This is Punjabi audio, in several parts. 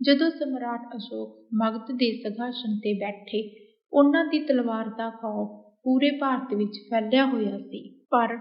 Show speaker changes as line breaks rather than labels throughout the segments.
ਜਦੋਂ ਸਮਰਾਟ ਅਸ਼ੋਕ ਮਗਧ ਦੇ ਸਿੰਘਾਸਣ ਤੇ ਬੈਠੇ, ਉਹਨਾਂ ਦੀ ਤਲਵਾਰ ਦਾ ਖੌਫ ਪੂਰੇ ਭਾਰਤ ਵਿੱਚ ਫੈਲਿਆ ਹੋਇਆ ਸੀ। ਪਰ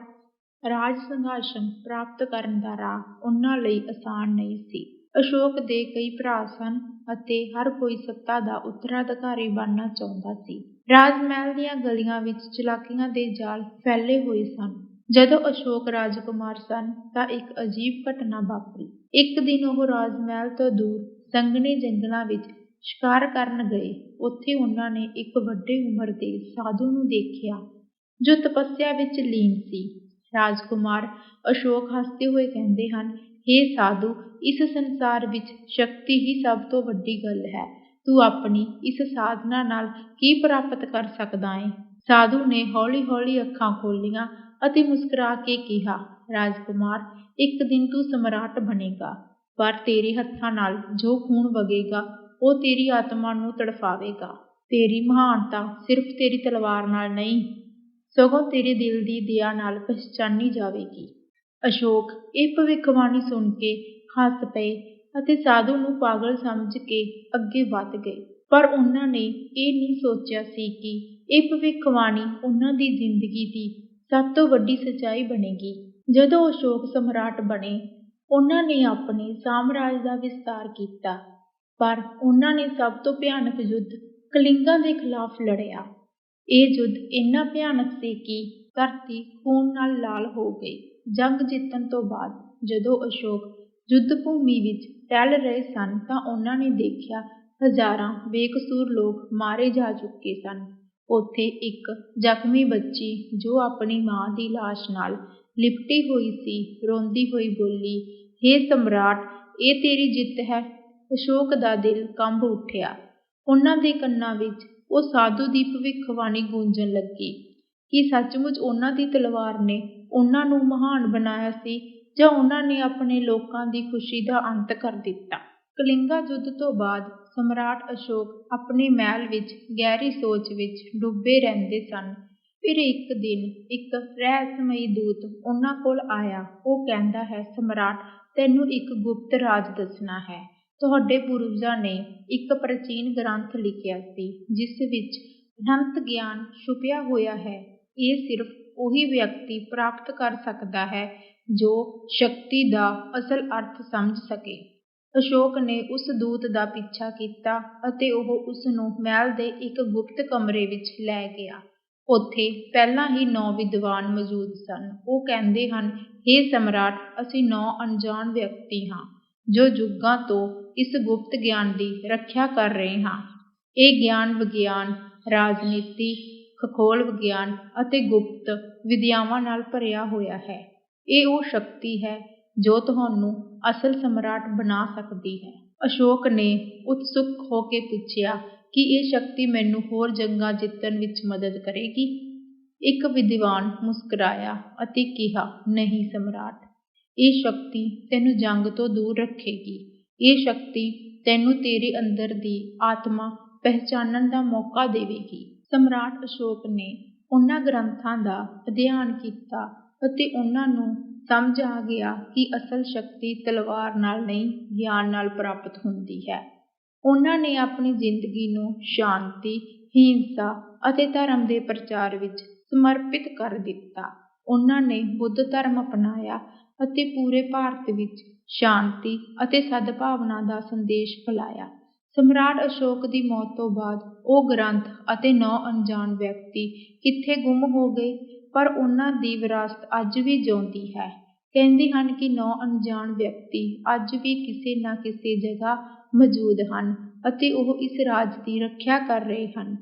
ਰਾਜ ਸਿੰਘਾਸਣ ਪ੍ਰਾਪਤ ਕਰਨ ਦਾ ਰਾਹ ਉਹਨਾਂ ਲਈ ਆਸਾਨ ਨਹੀਂ ਸੀ। ਅਸ਼ੋਕ ਦੇ ਕਈ ਭਰਾ ਸਨ ਅਤੇ ਹਰ ਕੋਈ ਸੱਤਾ ਦਾ ਉੱਤਰਾਧਿਕਾਰੀ ਬਣਨਾ ਚਾਹੁੰਦਾ ਸੀ। ਰਾਜ ਮਹਿਲ ਦੀਆਂ ਗਲੀਆਂ ਵਿੱਚ ਚਲਾਕੀਆਂ ਦੇ ਜਾਲ ਫੈਲੇ ਹੋਏ ਸਨ। ਜਦੋਂ ਅਸ਼ੋਕ ਰਾਜਕੁਮਾਰ ਸਨ ਤਾਂ ਇੱਕ ਅਜੀਬ ਘਟਨਾ ਵਾਪਰੀ। ਇੱਕ ਦਿਨ ਉਹ ਰਾਜ ਮਹਿਲ ਤੋਂ ਦੂਰ ਸੰਘਣੇ ਜੰਗਲਾਂ ਵਿੱਚ ਸ਼ਿਕਾਰ ਕਰਨ ਗਏ। ਉੱਥੇ ਉਹਨਾਂ ਨੇ ਇੱਕ ਵੱਡੇ ਉਮਰ ਦੇ ਸਾਧੂ ਨੂੰ ਦੇਖਿਆ, ਜੋ ਤਪੱਸਿਆ ਵਿੱਚ ਲੀਨ ਸੀ। ਰਾਜਕੁਮਾਰ ਅਸ਼ੋਕ ਹੱਸਦੇ ਹੋਏ ਕਹਿੰਦੇ ਹਨ, ਹੇ ਸਾਧੂ, ਇਸ ਸੰਸਾਰ ਵਿੱਚ ਸ਼ਕਤੀ ਹੀ ਸਭ ਤੋਂ ਵੱਡੀ ਗੱਲ ਹੈ। ਤੂੰ ਆਪਣੀ ਇਸ ਸਾਧਨਾ ਨਾਲ ਕੀ ਪ੍ਰਾਪਤ ਕਰ ਸਕਦਾ ਹੈ ਸਾਧੂ ਨੇ ਹੌਲੀ-ਹੌਲੀ ਅੱਖਾਂ ਖੋਲੀਆਂ ਅਤੇ ਮੁਸਕਰਾ ਕੇ ਕਿਹਾ, ਰਾਜਕੁਮਾਰ, ਇੱਕ ਦਿਨ ਤੂੰ ਸਮਰਾਟ ਬਣੇਗਾ। ਪਰ ਤੇਰੇ ਹੱਥਾਂ ਨਾਲ ਜੋ ਖੂਨ ਵਗੇਗਾ, ਉਹ ਤੇਰੀ ਆਤਮਾ ਨੂੰ ਤੜਫਾਵੇਗਾ। ਤੇਰੀ ਮਹਾਨਤਾ ਸਿਰਫ ਤੇਰੀ ਤਲਵਾਰ ਨਾਲ ਨਹੀਂ, ਸਗੋਂ ਤੇਰੇ ਦਿਲ ਦੀ ਦਇਆ ਨਾਲ ਪਛਾਣੀ ਜਾਵੇਗੀ। ਅਸ਼ੋਕ, ਇਹ ਭਵਿੱਖਬਾਣੀ ਸੁਣ ਕੇ ਹੱਸ ਪਏ ਅਤੇ ਸਾਧੂ ਨੂੰ ਪਾਗਲ ਸਮਝ ਕੇ ਅੱਗੇ ਵੱਧ ਗਏ। ਪਰ ਉਹਨਾਂ ਨੇ ਇਹ ਨਹੀਂ ਸੋਚਿਆ ਸੀ ਕਿ ਇਹ ਭਵਿੱਖਬਾਣੀ ਉਹਨਾਂ ਦੀ ਜ਼ਿੰਦਗੀ ਦੀ ਸਭ ਤੋਂ ਵੱਡੀ ਸੱਚਾਈ ਬਣੇਗੀ। ਜਦੋਂ ਅਸ਼ੋਕ ਸਮਰਾਟ ਬਣੇ ਉਨ੍ਹਾਂ ਨੇ ਆਪਣੇ ਸਾਮਰਾਜ ਦਾ ਵਿਸਤਾਰ ਕੀਤਾ, ਪਰ ਉਹਨਾਂ ਨੇ ਸਭ ਤੋਂ ਭਿਆਨਕ ਯੁੱਧ ਕਲਿੰਗਾਂ ਦੇ ਖਿਲਾਫ ਲੜਿਆ। ਇਹ ਯੁੱਧ ਇੰਨਾ ਭਿਆਨਕ ਸੀ ਕਿ ਧਰਤੀ ਖੂਨ ਨਾਲ ਲਾਲ ਹੋ ਗਈ। ਜੰਗ ਜਿੱਤਣ ਤੋਂ ਬਾਅਦ ਜਦੋਂ ਅਸ਼ੋਕ ਯੁੱਧ ਭੂਮੀ ਵਿੱਚ ਟਹਿਲ ਰਹੇ ਸਨ ਤਾਂ ਉਹਨਾਂ ਨੇ ਦੇਖਿਆ ਹਜ਼ਾਰਾਂ ਬੇਕਸੂਰ ਲੋਕ ਮਾਰੇ ਜਾ ਚੁੱਕੇ ਸਨ। ਉੱਥੇ ਇੱਕ ਜ਼ਖਮੀ ਬੱਚੀ ਜੋ ਆਪਣੀ ਮਾਂ ਦੀ ਲਾਸ਼ ਨਾਲ ਲਿਪਟੀ ਹੋਈ ਸੀ, ਰੋਂਦੀ ਹੋਈ ਬੋਲੀ, ਹੇ ਸਮਰਾਟ, ਇਹ ਤੇਰੀ ਜਿੱਤ ਹੈ। ਅਸ਼ੋਕ ਦਾ ਦਿਲ ਕੰਬ ਉੱਠਿਆ। ਉਹਨਾਂ ਦੇ ਕੰਨਾਂ ਵਿੱਚ ਉਹ ਸਾਧੂ ਦੀ ਭਵਿੱਖਬਾਣੀ ਗੂੰਜਣ ਲੱਗੀ। ਕਿ ਸੱਚਮੁੱਚ ਉਹਨਾਂ ਦੀ ਤਲਵਾਰ ਨੇ ਉਹਨਾਂ ਨੂੰ ਮਹਾਨ ਬਣਾਇਆ ਸੀ ਜਾਂ ਉਹਨਾਂ ਨੇ ਆਪਣੇ ਲੋਕਾਂ ਦੀ ਖੁਸ਼ੀ ਦਾ ਅੰਤ ਕਰ ਦਿੱਤਾ? ਕਲਿੰਗਾ ਯੁੱਧ ਤੋਂ ਬਾਅਦ ਸਮਰਾਟ ਅਸ਼ੋਕ ਆਪਣੇ ਮਹਿਲ ਵਿੱਚ ਗਹਿਰੀ ਸੋਚ ਵਿੱਚ ਡੁੱਬੇ ਰਹਿੰਦੇ ਸਨ। ਫਿਰ ਇੱਕ ਦਿਨ ਇੱਕ ਰਹੱਸਮਈ ਦੂਤ ਉਹਨਾਂ ਕੋਲ ਆਇਆ। ਉਹ ਕਹਿੰਦਾ ਹੈ, ਸਮਰਾਟ, ਤੈਨੂੰ ਇੱਕ ਗੁਪਤ ਰਾਜ ਦੱਸਣਾ ਹੈ। ਤੁਹਾਡੇ ਪੂਰਵਜਾਂ ਨੇ ਇੱਕ ਪ੍ਰਾਚੀਨ ਗ੍ਰੰਥ ਲਿਖਿਆ ਸੀ, ਜਿਸ ਵਿੱਚ ਅਨੰਤ ਗਿਆਨ ਛੁਪਿਆ ਹੋਇਆ ਹੈ। ਇਹ ਸਿਰਫ ਉਹੀ ਵਿਅਕਤੀ ਪ੍ਰਾਪਤ ਕਰ ਸਕਦਾ ਹੈ, ਜੋ ਸ਼ਕਤੀ ਦਾ ਅਸਲ ਅਰਥ ਸਮਝ ਸਕੇ। ਅਸ਼ੋਕ ਨੇ ਉਸ ਦੂਤ ਦਾ ਪਿੱਛਾ ਕੀਤਾ ਅਤੇ ਉਹ ਉਸ ਨੂੰ ਮਹਿਲ ਦੇ ਇੱਕ ਗੁਪਤ ਕਮਰੇ ਵਿੱਚ ਲੈ ਗਿਆ। ਉੱਥੇ ਪਹਿਲਾਂ ਹੀ ਨੌ ਵਿਦਵਾਨ ਮੌਜੂਦ ਸਨ। ਉਹ ਕਹਿੰਦੇ ਹਨ, ਹੇ ਸਮਰਾਟ, ਅਸੀਂ ਨੌ ਅਣਜਾਣ ਵਿਅਕਤੀ ਹਾਂ, ਜੋ ਯੁੱਗਾਂ ਤੋਂ ਇਸ ਗੁਪਤ ਗਿਆਨ ਦੀ ਰੱਖਿਆ ਕਰ ਰਹੇ ਹਾਂ। ਇਹ ਗਿਆਨ ਵਿਗਿਆਨ, ਰਾਜਨੀਤੀ, ਖਗੋਲ ਵਿਗਿਆਨ ਅਤੇ ਗੁਪਤ ਵਿਦਿਆਵਾਂ ਨਾਲ ਭਰਿਆ ਹੋਇਆ ਹੈ। ਇਹ ਉਹ ਸ਼ਕਤੀ ਹੈ ਜੋ ਤੁਹਾਨੂੰ ਅਸਲ ਸਮਰਾਟ ਬਣਾ ਸਕਦੀ ਹੈ। ਅਸ਼ੋਕ ਨੇ ਉਤਸੁਕ ਹੋ ਕੇ ਪੁੱਛਿਆ ਕਿ ਇਹ ਸ਼ਕਤੀ ਮੈਨੂੰ ਹੋਰ ਜੰਗਾਂ ਜਿੱਤਣ ਵਿੱਚ ਮਦਦ ਕਰੇਗੀ। ਇੱਕ ਵਿਦਵਾਨ ਮੁਸਕਰਾਇਆ ਅਤੇ ਕਿਹਾ, ਨਹੀਂ ਸਮਰਾਟ, ਇਹ ਸ਼ਕਤੀ ਤੈਨੂੰ ਜੰਗ ਤੋਂ ਦੂਰ ਰੱਖੇਗੀ। ਇਹ ਸ਼ਕਤੀ ਤੈਨੂੰ ਤੇਰੇ ਅੰਦਰ ਦੀ ਆਤਮਾ ਪਹਿਚਾਨਣ ਦਾ ਮੌਕਾ ਦੇਵੇਗੀ। ਸਮਰਾਟ ਅਸ਼ੋਕ ਨੇ ਉਹਨਾਂ ਗ੍ਰੰਥਾਂ ਦਾ ਅਧਿਐਨ ਕੀਤਾ ਅਤੇ ਉਹਨਾਂ ਨੂੰ ਸਮਝ ਆ ਗਿਆ ਕਿ ਅਸਲ ਸ਼ਕਤੀ ਤਲਵਾਰ ਨਾਲ ਨਹੀਂ, ਗਿਆਨ ਨਾਲ ਪ੍ਰਾਪਤ ਹੁੰਦੀ ਹੈ। ਉਹਨਾਂ ਨੇ ਆਪਣੀ ਜ਼ਿੰਦਗੀ ਨੂੰ ਸ਼ਾਂਤੀ ਹਿੰਸਾ ਅਤੇ ਧਰਮ ਦੇ ਪ੍ਰਚਾਰ ਵਿੱਚ ਸਮਰਪਿਤ ਕਰ ਦਿੱਤਾ। ਉਹਨਾਂ ਨੇ ਬੁੱਧ ਧਰਮ ਅਪਣਾਇਆ ਅਤੇ ਪੂਰੇ ਭਾਰਤ ਵਿੱਚ ਸ਼ਾਂਤੀ ਅਤੇ ਸਦਭਾਵਨਾ ਦਾ ਸੰਦੇਸ਼ ਫੈਲਾਇਆ। ਸਮਰਾਟ ਅਸ਼ੋਕ ਦੀ ਮੌਤ ਤੋਂ ਬਾਅਦ ਉਹ ਗ੍ਰੰਥ ਅਤੇ ਨੌ ਅਣਜਾਣ ਵਿਅਕਤੀ ਕਿੱਥੇ ਗੁੰਮ ਹੋ ਗਏ, ਪਰ ਉਹਨਾਂ ਦੀ ਵਿਰਾਸਤ ਅੱਜ ਵੀ ਜਿਉਂਦੀ ਹੈ। ਕਹਿੰਦੇ ਹਨ ਕਿ ਨੌ ਅਣਜਾਣ ਵਿਅਕਤੀ ਅੱਜ ਵੀ ਕਿਸੇ ਨਾ ਕਿਸੇ ਜਗ੍ਹਾ ਮੌਜੂਦ ਹਨ ਅਤੇ ਉਹ ਇਸ ਰਾਜ ਦੀ ਰੱਖਿਆ ਕਰ ਰਹੇ ਹਨ,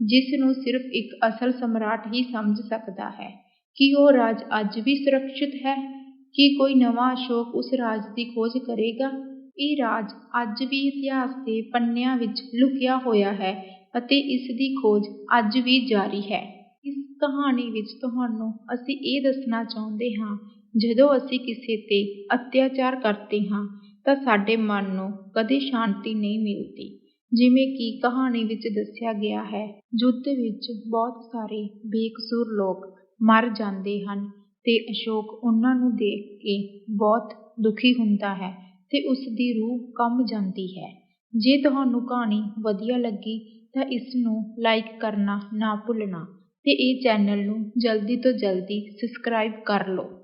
ਜਿਸ ਨੂੰ ਸਿਰਫ ਇੱਕ ਅਸਲ ਸਮਰਾਟ ਹੀ ਸਮਝ ਸਕਦਾ ਹੈ। ਕੀ ਉਹ ਰਾਜ ਅੱਜ ਵੀ ਸੁਰੱਖਿਅਤ ਹੈ? ਕੀ ਕੋਈ ਨਵਾਂ ਅਸ਼ੋਕ ਉਸ ਰਾਜ ਦੀ ਖੋਜ ਕਰੇਗਾ? ਇਹ ਰਾਜ ਅੱਜ ਵੀ ਇਤਿਹਾਸ ਦੇ ਪੰਨਿਆਂ ਵਿੱਚ ਲੁਕਿਆ ਹੋਇਆ ਹੈ ਅਤੇ ਇਸ ਦੀ ਖੋਜ ਅੱਜ ਵੀ ਜਾਰੀ ਹੈ। ਇਸ ਕਹਾਣੀ ਵਿੱਚ ਤੁਹਾਨੂੰ ਅਸੀਂ ਇਹ ਦੱਸਣਾ ਚਾਹੁੰਦੇ ਹਾਂ ਜਦੋਂ ਅਸੀਂ ਕਿਸੇ ਤੇ ਅਤਿਆਚਾਰ ਕਰਦੇ ਹਾਂ, ਤਾਂ ਸਾਡੇ ਮਨ ਨੂੰ ਕਦੇ ਸ਼ਾਂਤੀ ਨਹੀਂ ਮਿਲਦੀ। ਜਿਵੇਂ ਕਿ ਕਹਾਣੀ ਵਿੱਚ ਦੱਸਿਆ ਗਿਆ ਹੈ, ਯੁੱਧ ਵਿੱਚ ਬਹੁਤ ਸਾਰੇ ਬੇਕਸੂਰ ਲੋਕ ਮਰ ਜਾਂਦੇ ਹਨ ਤੇ ਅਸ਼ੋਕ ਉਹਨਾਂ ਨੂੰ ਦੇਖ ਕੇ ਬਹੁਤ ਦੁਖੀ ਹੁੰਦਾ ਹੈ ਤੇ ਉਸ ਦੀ ਰੂਹ ਕੰਬ ਜਾਂਦੀ ਹੈ। ਜੇ ਤੁਹਾਨੂੰ ਕਹਾਣੀ ਵਧੀਆ ਲੱਗੀ, ਤਾਂ ਇਸ ਨੂੰ ਲਾਈਕ ਕਰਨਾ ਨਾ ਭੁੱਲਣਾ ਤੇ ਇਹ ਚੈਨਲ ਨੂੰ ਜਲਦੀ ਤੋਂ ਜਲਦੀ ਸਬਸਕ੍ਰਾਈਬ ਕਰ ਲਓ।